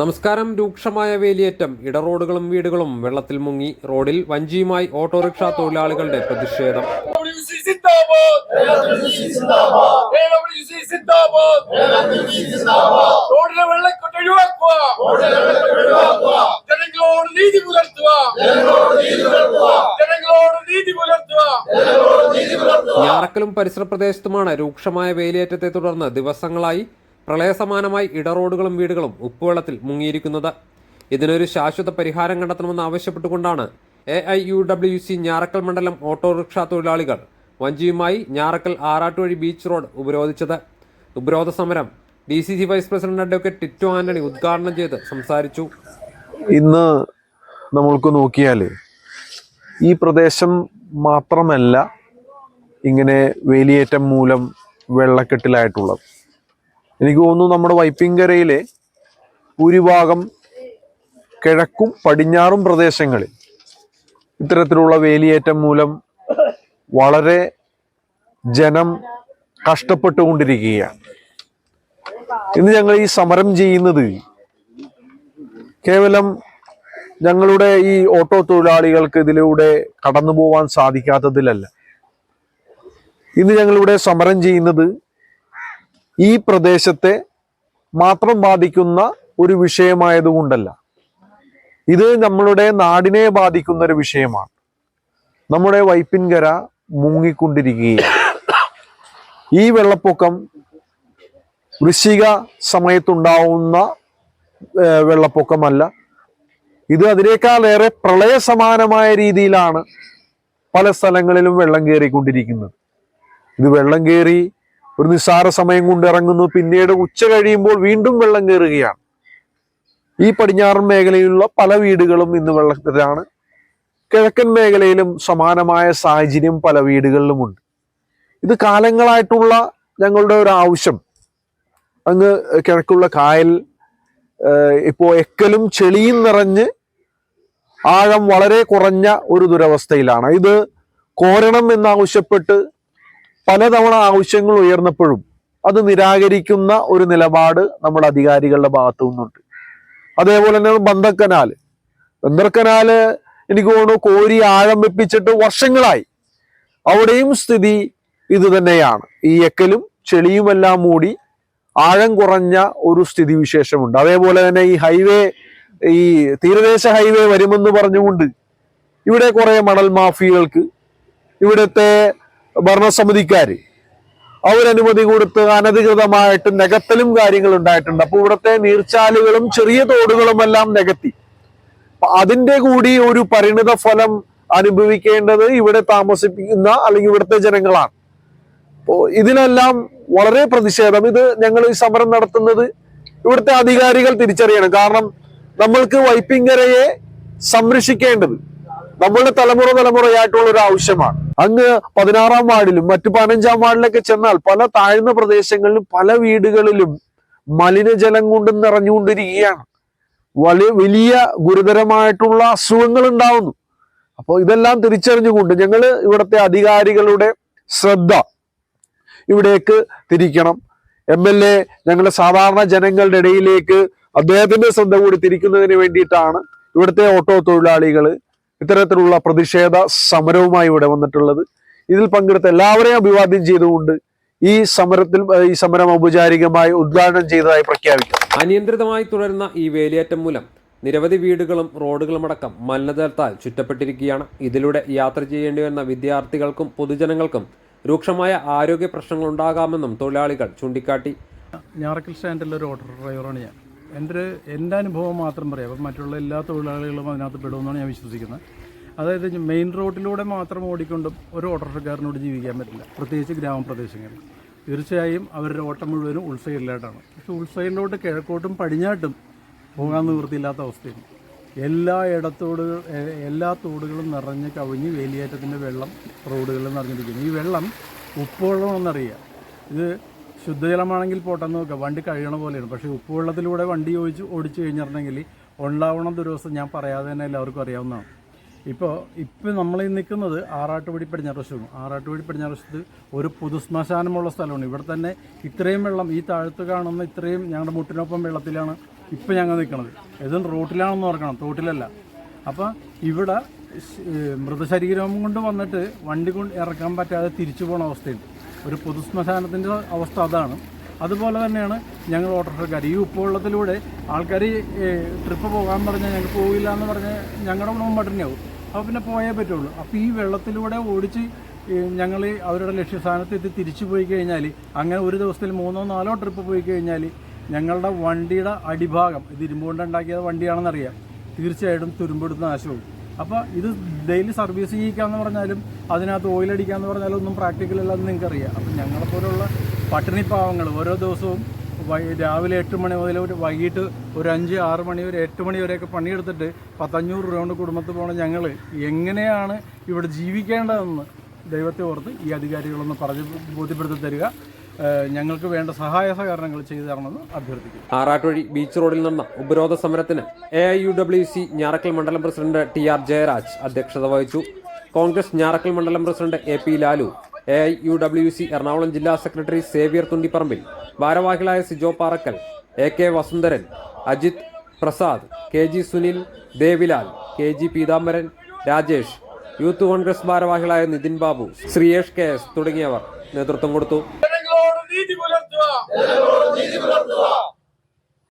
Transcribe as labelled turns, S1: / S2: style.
S1: നമസ്കാരം. രൂക്ഷമായ വേലിയേറ്റം. ഇടറോഡുകളും വീടുകളും വെള്ളത്തിൽ മുങ്ങി. റോഡിൽ വഞ്ചിയുമായി ഓട്ടോറിക്ഷ തൊഴിലാളികളുടെ പ്രതിഷേധം.
S2: ജനങ്ങളോട് നീതി പുലർത്തുക. ജനങ്ങളോട് നീതി പുലർത്തുക.
S1: ഞാറക്കലും പരിസര പ്രദേശത്തുമാണ് രൂക്ഷമായ വേലിയേറ്റത്തെ തുടർന്ന് ദിവസങ്ങളായി പ്രളയസമാനമായി ഇടറോഡുകളും വീടുകളും ഉപ്പുവെള്ളത്തിൽ മുങ്ങിയിരിക്കുന്നത്. ഇതിനൊരു ശാശ്വത പരിഹാരം കണ്ടെത്തണമെന്ന് ആവശ്യപ്പെട്ടുകൊണ്ടാണ് A I U W C Njarakkal മണ്ഡലം ഓട്ടോറിക്ഷ തൊഴിലാളികൾ വഞ്ചിയുമായി ഞാറക്കൽ ആറാട്ടുവഴി ബീച്ച് റോഡ് ഉപരോധിച്ചത്. ഉപരോധ സമരം D C C vice president advocate Tito Antony ഉദ്ഘാടനം ചെയ്ത് സംസാരിച്ചു.
S3: ഇന്ന് നമ്മൾക്ക് നോക്കിയാൽ ഈ പ്രദേശം മാത്രമല്ല ഇങ്ങനെ വേലിയേറ്റം മൂലം വെള്ളക്കെട്ടിലായിട്ടുള്ളത്. എനിക്ക് തോന്നുന്നു നമ്മുടെ വൈപ്പിങ്കരയിലെ ഭൂരിഭാഗം കിഴക്കും പടിഞ്ഞാറും പ്രദേശങ്ങളിൽ ഇത്തരത്തിലുള്ള വേലിയേറ്റം മൂലം വളരെ ജനം കഷ്ടപ്പെട്ടുകൊണ്ടിരിക്കുകയാണ്. ഇന്ന് ഞങ്ങൾ ഈ സമരം ചെയ്യുന്നത് കേവലം ഞങ്ങളുടെ ഈ ഓട്ടോ തൊഴിലാളികൾക്ക് ഇതിലൂടെ കടന്നു പോവാൻ സാധിക്കാത്തതിലല്ല. ഇന്ന് ഞങ്ങളിവിടെ സമരം ചെയ്യുന്നത് ഈ പ്രദേശത്തെ മാത്രം ബാധിക്കുന്ന ഒരു വിഷയമായതുകൊണ്ടല്ല ഇത് നമ്മളുടെ നാടിനെ ബാധിക്കുന്ന ഒരു വിഷയമാണ്. നമ്മുടെ വൈപ്പിൻകര മുങ്ങിക്കൊണ്ടിരിക്കുകയാണ്. ഈ വെള്ളപ്പൊക്കം വൃശ്ചിക സമയത്തുണ്ടാവുന്ന വെള്ളപ്പൊക്കമല്ല. ഇത് അതിനേക്കാളേറെ പ്രളയ സമാനമായ രീതിയിലാണ് പല സ്ഥലങ്ങളിലും വെള്ളം കയറിക്കൊണ്ടിരിക്കുന്നത്. ഇത് വെള്ളം കയറി ഒരു നിസ്സാര സമയം കൊണ്ട് ഇറങ്ങുന്നു. പിന്നീട് ഉച്ച കഴിയുമ്പോൾ വീണ്ടും വെള്ളം കയറുകയാണ്. ഈ പടിഞ്ഞാറൻ മേഖലയിലുള്ള പല വീടുകളും ഇന്ന് വെള്ളത്തിലാണ്. കിഴക്കൻ മേഖലയിലും സമാനമായ സാഹചര്യം പല വീടുകളിലുമുണ്ട്. ഇത് കാലങ്ങളായിട്ടുള്ള ഞങ്ങളുടെ ഒരു ആവശ്യം. അങ്ങ് കിഴക്കുള്ള കായൽ ഇപ്പോൾ ഇപ്പോ എക്കലും ചെളിയും നിറഞ്ഞ് ആഴം വളരെ കുറഞ്ഞ ഒരു ദുരവസ്ഥയിലാണ്. ഇത് കോരണം എന്നാവശ്യപ്പെട്ട് പലതവണ ആവശ്യങ്ങൾ ഉയർന്നപ്പോഴും അത് നിരാകരിക്കുന്ന ഒരു നിലപാട് നമ്മുടെ അധികാരികളുടെ ഭാഗത്തു നിന്നുണ്ട്. അതേപോലെ തന്നെ ബന്ധക്കനാല് ബന്ദർക്കനാല് എനിക്ക് തോന്നുന്നു കോരി ആഴം വെപ്പിച്ചിട്ട് വർഷങ്ങളായി അവിടെയും സ്ഥിതി ഇത് തന്നെയാണ്. ഈ എക്കലും ചെളിയുമെല്ലാം മൂടി ആഴം കുറഞ്ഞ ഒരു സ്ഥിതി വിശേഷമുണ്ട് അതേപോലെ തന്നെ ഈ ഹൈവേ ഈ തീരദേശ ഹൈവേ വരുമെന്ന് പറഞ്ഞുകൊണ്ട് ഇവിടെ കുറെ മണൽ മാഫിയകൾക്ക് ഇവിടുത്തെ ഭരണസമിതിക്കാര്. അവരനുമതി കൊടുത്ത് അനധികൃതമായിട്ട് നികത്തലും കാര്യങ്ങൾ ഉണ്ടായിട്ടുണ്ട്. അപ്പൊ ഇവിടുത്തെ നീർച്ചാലുകളും ചെറിയ തോടുകളും എല്ലാം നികത്തി അതിന്റെ കൂടി ഒരു പരിണിത ഫലം അനുഭവിക്കേണ്ടത് ഇവിടെ താമസിപ്പിക്കുന്ന അല്ലെങ്കിൽ ഇവിടുത്തെ ജനങ്ങളാണ്. അപ്പോ ഇതിനെല്ലാം വളരെ പ്രതിഷേധം. ഇത് ഞങ്ങൾ ഈ സമരം നടത്തുന്നത് ഇവിടുത്തെ അധികാരികൾ തിരിച്ചറിയണം. കാരണം നമ്മൾക്ക് വൈപ്പിങ്കരയെ സംരക്ഷിക്കേണ്ടത് നമ്മളുടെ തലമുറ തലമുറയായിട്ടുള്ള ഒരു ആവശ്യമാണ്. അങ്ങ് പതിനാറാം വാർഡിലും മറ്റു പതിനഞ്ചാം വാർഡിലൊക്കെ ചെന്നാൽ പല താഴ്ന്ന പ്രദേശങ്ങളിലും പല വീടുകളിലും മലിനജലം കൊണ്ട് നിറഞ്ഞുകൊണ്ടിരിക്കുകയാണ്. വലിയ വലിയ ഗുരുതരമായിട്ടുള്ള അസുഖങ്ങൾ ഉണ്ടാവുന്നു. അപ്പോൾ ഇതെല്ലാം തിരിച്ചറിഞ്ഞുകൊണ്ട് ഞങ്ങൾ ഇവിടുത്തെ അധികാരികളുടെ ശ്രദ്ധ ഇവിടേക്ക് തിരിക്കണം. എം എൽ എ ഞങ്ങളുടെ സാധാരണ ജനങ്ങളുടെ ഇടയിലേക്ക് അദ്ദേഹത്തിന്റെ ശ്രദ്ധ കൂടി തിരിക്കുന്നതിന് വേണ്ടിയിട്ടാണ് ഇവിടുത്തെ ഓട്ടോ തൊഴിലാളികൾ ഇത്തരത്തിലുള്ള പ്രതിഷേധ സമരവുമായി ഇവിടെ വന്നിട്ടുള്ളത്. ഇതിൽ പങ്കെടുത്ത എല്ലാവരെയും അഭിവാദ്യം ചെയ്തുകൊണ്ട് ഈ സമരത്തിൽ ഈ സമരം ഔപചാരികമായി ഉദ്ഘാടനം ചെയ്തതായി പ്രഖ്യാപിക്കും
S1: അനിയന്ത്രിതമായി തുടരുന്ന ഈ വേലിയേറ്റം മൂലം നിരവധി വീടുകളും റോഡുകളും അടക്കം മലിനജലത്താൽ ചുറ്റപ്പെട്ടിരിക്കുകയാണ്. ഇതിലൂടെ യാത്ര ചെയ്യേണ്ടി വരുന്ന വിദ്യാർത്ഥികൾക്കും പൊതുജനങ്ങൾക്കും രൂക്ഷമായ ആരോഗ്യ പ്രശ്നങ്ങൾ ഉണ്ടാകാമെന്നും തൊഴിലാളികൾ ചൂണ്ടിക്കാട്ടി.
S4: ഞാറക്കൽ സ്റ്റാൻഡിലെ ഒരു ഓട്ടോ ഡ്രൈവറാണ് ഞാൻ. എന്റെ എന്റെ അനുഭവം മാത്രം പറയാം. അപ്പം മറ്റുള്ള എല്ലാ തൊഴിലാളികളും അതിനകത്ത് പെടുമെന്നാണ് ഞാൻ വിശ്വസിക്കുന്നത്. അതായത് മെയിൻ റോഡിലൂടെ മാത്രം ഓടിക്കൊണ്ടും ഒരു ഓട്ടോറിക്ഷക്കാരനോട് ജീവിക്കാൻ പറ്റില്ല. പ്രത്യേകിച്ച് ഗ്രാമപ്രദേശങ്ങളിൽ. തീർച്ചയായും അവരുടെ ഓട്ടം മുഴുവനും ഉൾസൈഡിലായിട്ടാണ് പക്ഷെ ഉൾസൈഡിലോട്ട് കിഴക്കോട്ടും പടിഞ്ഞാട്ടും പോകാൻ നിവൃത്തിയില്ലാത്ത അവസ്ഥയാണ്. എല്ലാ ഇടത്തോട് എല്ലാ തോടുകളും നിറഞ്ഞ് കവിഞ്ഞ് വേലിയേറ്റത്തിന്റെ വെള്ളം റോഡുകളിൽ നിറഞ്ഞിരിക്കുന്നു. ഈ വെള്ളം ഉപ്പുവെള്ളമെന്നറിയുക ഇത് ശുദ്ധജലമാണെങ്കിൽ പോട്ടെന്ന് നോക്കാം വണ്ടി കഴിയണ പോലെയാണ്. പക്ഷേ ഉപ്പുവെള്ളത്തിലൂടെ വണ്ടി ഓടിച്ച് ഓടിച്ചു കഴിഞ്ഞിട്ടുണ്ടെങ്കിൽ ഉണ്ടാവണം ദിവസം ഞാൻ പറയാതെ തന്നെ എല്ലാവർക്കും അറിയാവുന്നതാണ്. ഇപ്പോൾ ഇപ്പം നമ്മൾ ഈ നിൽക്കുന്നത് ആറാട്ടുപടി പടിഞ്ഞാറ് വശമാണ് ആറാട്ടുപടി പടിഞ്ഞാറ് വശത്ത് ഒരു പൊതുശ്മശാനമുള്ള സ്ഥലമാണ്. ഇവിടെ തന്നെ ഇത്രയും വെള്ളം ഈ താഴത്ത് കാണുന്ന ഇത്രയും ഞങ്ങളുടെ മുട്ടിനൊപ്പം വെള്ളത്തിലാണ് ഇപ്പം ഞങ്ങൾ നിൽക്കുന്നത്. ഇതും റോട്ടിലാണെന്ന് ഓർക്കണം. തോട്ടിലല്ല. അപ്പോൾ ഇവിടെ മൃതശരീരം കൊണ്ട് വന്നിട്ട് വണ്ടി കൊണ്ട് ഇറക്കാൻ പറ്റാതെ തിരിച്ചു പോകുന്ന അവസ്ഥയുണ്ട്. ഒരു പൊതുശ്മശാനത്തിന്റെ അവസ്ഥ അതാണ്. അതുപോലെ തന്നെയാണ് ഞങ്ങൾ ഓട്ടോറിക്ഷക്കാർ. ഈ ഉപ്പുവെള്ളത്തിലൂടെ ആൾക്കാർ ട്രിപ്പ് പോകാൻ പറഞ്ഞാൽ ഞങ്ങൾക്ക് പോകില്ല എന്ന് പറഞ്ഞാൽ ഞങ്ങളുടെ മുമ്പട്ടിനാവും അപ്പോൾ പിന്നെ പോയേ പറ്റുള്ളൂ. അപ്പോൾ ഈ വെള്ളത്തിലൂടെ ഓടിച്ച് ഞങ്ങൾ അവരുടെ ലക്ഷ്യസ്ഥാനത്തെത്തി തിരിച്ചു പോയി കഴിഞ്ഞാൽ അങ്ങനെ ഒരു ദിവസത്തിൽ മൂന്നോ നാലോ ട്രിപ്പ് പോയി കഴിഞ്ഞാൽ ഞങ്ങളുടെ വണ്ടിയുടെ അടിഭാഗം ഇത് ഇരുമ്പുകൊണ്ട് ഉണ്ടാക്കിയ വണ്ടിയാണെന്നറിയാം തീർച്ചയായിട്ടും തുരുമ്പെടുത്ത് നാശവും അപ്പോൾ ഇത് ഡെയിലി സർവീസ് ചെയ്യിക്കാന്ന് പറഞ്ഞാലും അതിനകത്ത് ഓയിൽ അടിക്കാന്ന് പറഞ്ഞാൽ ഒന്നും പ്രാക്ടിക്കൽ അല്ലെന്ന് നിങ്ങൾക്കറിയാം. അപ്പം ഞങ്ങളെപ്പോലുള്ള പട്ടിണി പാവങ്ങൾ ഓരോ ദിവസവും രാവിലെ എട്ട് മണി മുതൽ ഒരു വൈകിട്ട് ഒരു അഞ്ച് ആറ് മണി വരെ എട്ട് മണി വരെയൊക്കെ പണിയെടുത്തിട്ട് പത്തഞ്ഞൂറ് രൂപ കൊണ്ട് കുടുംബത്തിൽ പോണ ഞങ്ങൾ എങ്ങനെയാണ് ഇവിടെ ജീവിക്കേണ്ടതെന്ന് ദൈവത്തെ ഓർത്ത് ഈ അധികാരികളൊന്ന് പറഞ്ഞ് ബോധ്യപ്പെടുത്തി തരിക. ഞങ്ങൾക്ക് വേണ്ട സഹായ സഹകരണങ്ങൾ ചെയ്തു തരണമെന്ന് അഭ്യർത്ഥിക്കുന്നു.
S1: ആറാട്ടുവഴി ബീച്ച് റോഡിൽ നടന്ന ഉപരോധ സമരത്തിന് A I U W C Njarakkal മണ്ഡലം പ്രസിഡന്റ് ടി ആർ ജയരാജ് അധ്യക്ഷത വഹിച്ചു. കോൺഗ്രസ് ഞാറക്കൽ മണ്ഡലം president A P Lalu A I U W C Ernakulam ജില്ലാ സെക്രട്ടറി സേവ്യർ തുണ്ടിപ്പറമ്പിൽ ഭാരവാഹികളായ Sijo Parakkal A K Vasundharan Ajith Prasad K G Sunil Devilal K G Peethambaran Rajesh youth Congress ഭാരവാഹികളായ Nithin Babu Sreeyesh K S തുടങ്ങിയവർ നേതൃത്വം കൊടുത്തു.